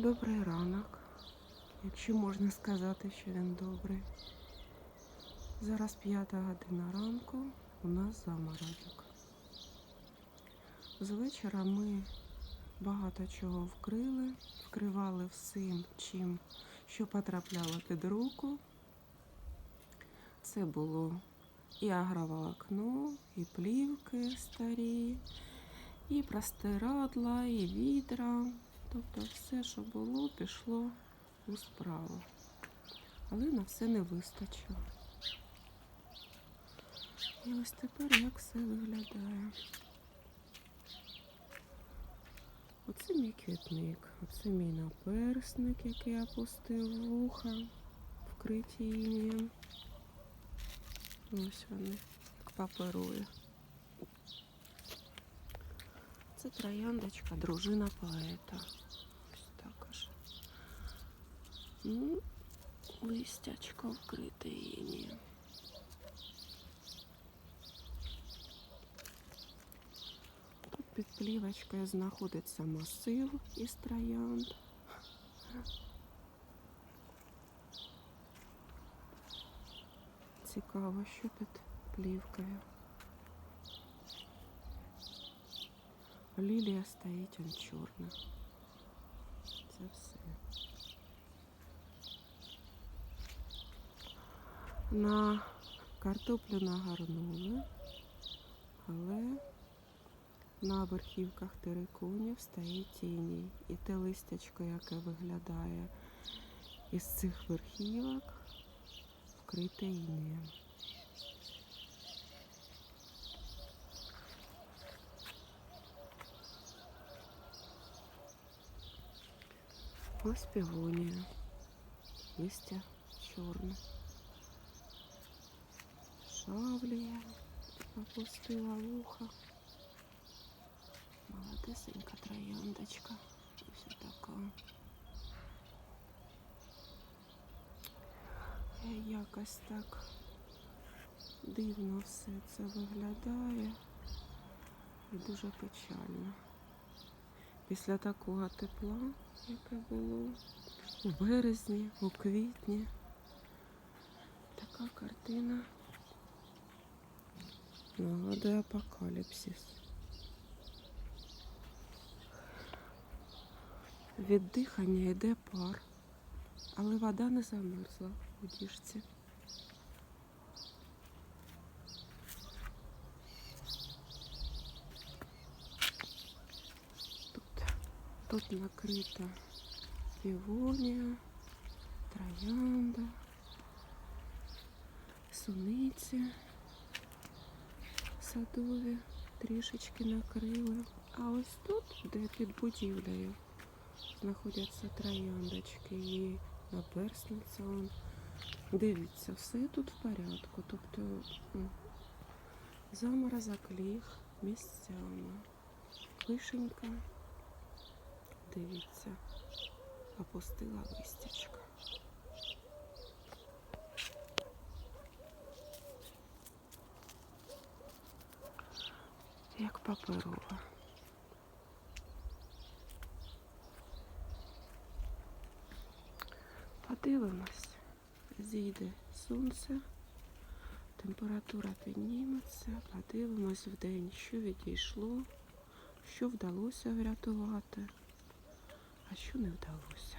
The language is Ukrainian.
Добрий ранок, якщо можна сказати, що він добрий. Зараз п'ята година ранку, у нас заморозок. З вечора ми багато чого вкрили, вкривали всім, чим, що потрапляло під руку. Це було і агроволокно, і плівки старі, і простирадла, і відра. Тобто все, що було, пішло у справу. Але на все не вистачило. І ось тепер як все виглядає. Оце мій квітник, оце мій наперсник, який я пустив вуха, вкриті інеєм. Ось вони, як паперує. Це трояндочка, дружина поета. Ось. Ну, листячко вкрите інеєм. Тут під плівочкою знаходиться масив із троянд. Цікаво, що під плівкою. Лілія стоїть он чорна. Це все. На картоплю нагорнули, але на верхівках териконів стоїть тіній. І те листячко, яке виглядає із цих верхівок, вкрите інеєм. Ось півонія. Листя чорне. Шавлія опустила вуха. Молодесенька трояндочка. Ось така. Якось так дивно все це виглядає і дуже печально. Після такого тепла, яке було у березні, у квітні. Така картина нагадує апокаліпсис. Від дихання йде пар, але вода не замерзла у діжці. Тут, тут накрита півонія, троянда, суниці садові трішечки накрили. А ось тут, де під будівлею, знаходяться трояндочки і наперсниця. Дивіться, все тут в порядку. Тобто заморозок ліг місцями. Вишенька, дивіться, опустила листячка. Як паперова. Подивимось, зійде сонце, температура підніметься, подивимось в день, що відійшло, що вдалося врятувати, а що не вдалося.